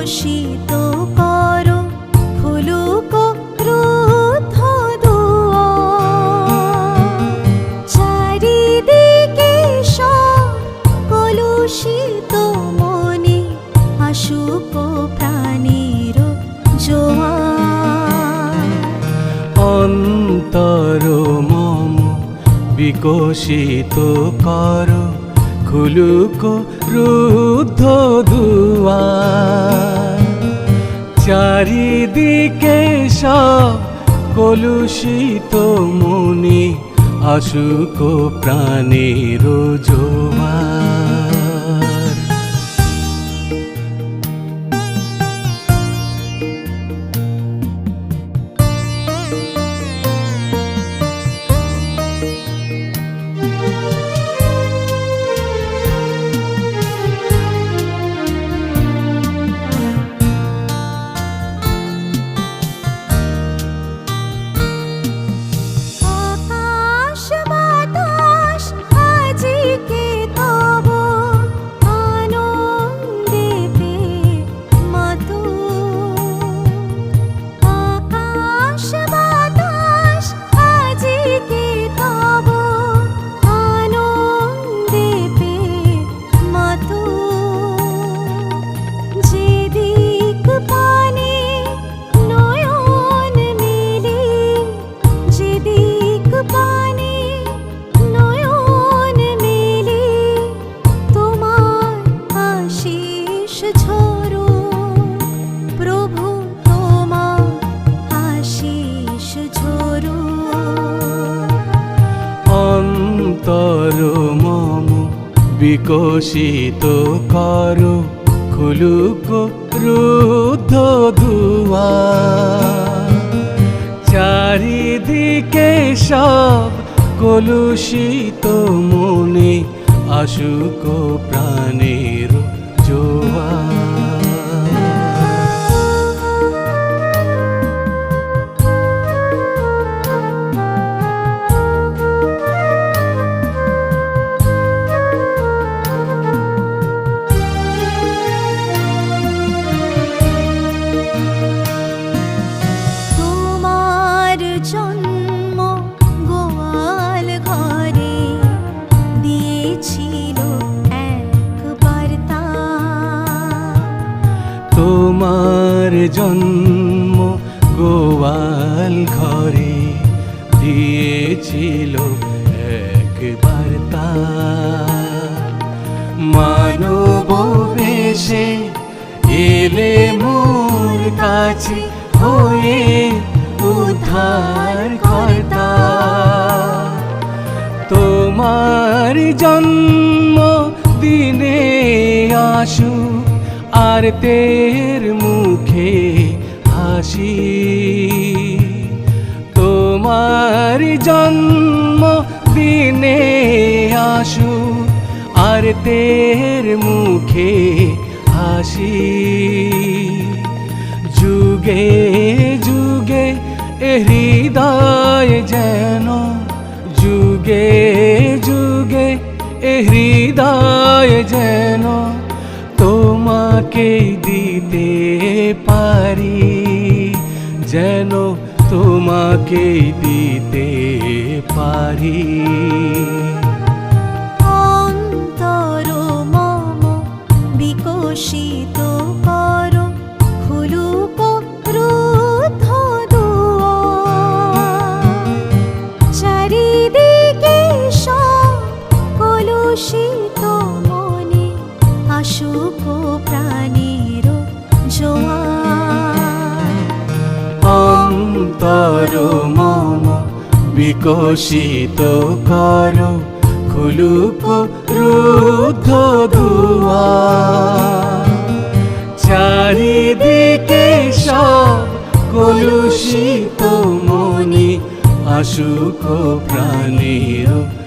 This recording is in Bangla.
বিকশিত করো খুলুক ক্রুদ্ধ চারিদিকে কলুষিত মনে আশুক প্রাণীর জোয়া অন্তর মম বিকশিত করো রুদ্ধ দুয়ার। চারিদিকে সব কলুষিত মনে আসুক প্রাণের জোয়ার। বিকশিত কর খুলুক রুদ্ধ দুয়ার চারিদিকে সব কলুষিত মনে আসুক প্রাণের তোমার জন্ম গোয়াল ঘরে দিয়েছিল একবার তা। মানব বেশে এলে মোর কাছে হয়ে উদ্ধার কর্তা। তোমার জন্ম দিনে আসু আর মুখে হাসি। তোমার জন্ম দিনে আসু আর তের মুখে হাসি। যুগে যুগে হৃদয় যেন, যুগে যুগে হৃদয় যেন তোমাকে দিতে পারি যেন তোমাকে দিতে পারি। অন্তর মম বিকশিত অন্তর মম বিকশিত কর খুলুক রুদ্ধ দুয়া চারিদিকে সব কলুষিত মনে আশুক জোয়ার